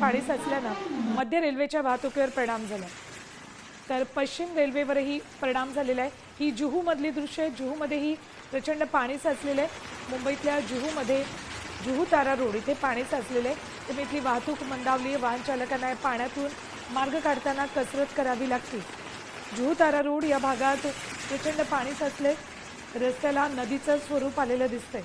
पाणी साचल्यानं मध्य रेल्वेच्या वाहतुकीवर परिणाम झाला. तर पश्चिम रेल्वेवरही परिणाम झालेला आहे. ही जुहूमधली दृश्य आहे. जुहूमध्येही प्रचंड पाणी साचलेलं आहे. मुंबईतल्या जुहूमध्ये जुहू तारा रोड इथे पाणी साचलेलं आहे. तुम्ही इथली वाहतूक मंदावली वाहन चालकांना या पाण्यातून मार्ग काढताना कसरत करावी लागते. जुहू तारा रोड या भागात प्रचंड पाणी साचले रस्त्याला नदीचं स्वरूप आलेलं दिसतंय.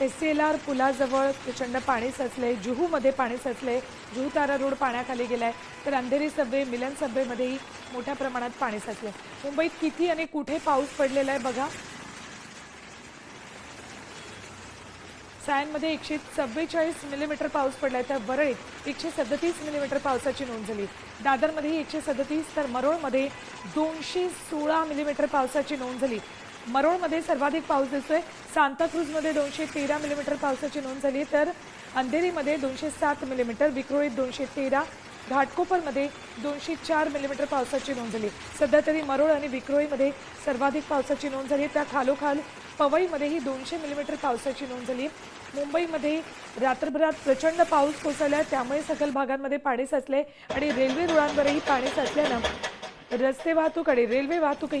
एस सी एल आर पुलाजवळ प्रचंड पाणी साचलंय जुहूमध्ये पाणी साचलंय जुहू तारा रोड पाण्याखाली गेलाय तर अंधेरी सबवे मिलन सबवेमध्येही मोठ्या प्रमाणात पाणी साचलंय. मुंबईत किती आणि कुठे पाऊस पडलेला आहे बघा? सायनमध्ये एकशे चव्वेचाळीस मिलीमीटर पाऊस पडलाय तर वरळीत एकशे सदतीस मिलीमीटर पावसाची नोंद झाली. दादरमध्ये एकशे सदतीस तर मरोळमध्ये दोनशे सोळा मिलीमीटर पावसाची नोंद झाली. मरोळमध्ये सर्वाधिक पाऊस दिसतोय. सांताक्रूजमध्ये दोनशे तेरा मिलीमीटर पावसाची नोंद झाली तर अंधेरीमध्ये दोनशे सात मिलीमीटर विक्रोळीत दोनशे तेरा घाटकोपरमध्ये दोनशे चार मिलीमीटर पावसाची नोंद झाली. सध्या तरी मरोळ आणि विक्रोळीमध्ये सर्वाधिक पावसाची नोंद झाली त्या खालोखाल पवईमध्येही दोनशे मिलीमीटर पावसाची नोंद झाली मुंबईमध्ये रात्रभरात प्रचंड पाऊस कोसळला त्यामुळे सखल भागांमध्ये पाणी साचले आणि रेल्वे रुळांवरही पाणी साचल्यानं रस्ते वाहतूक आणि रेल्वे वाहतूकही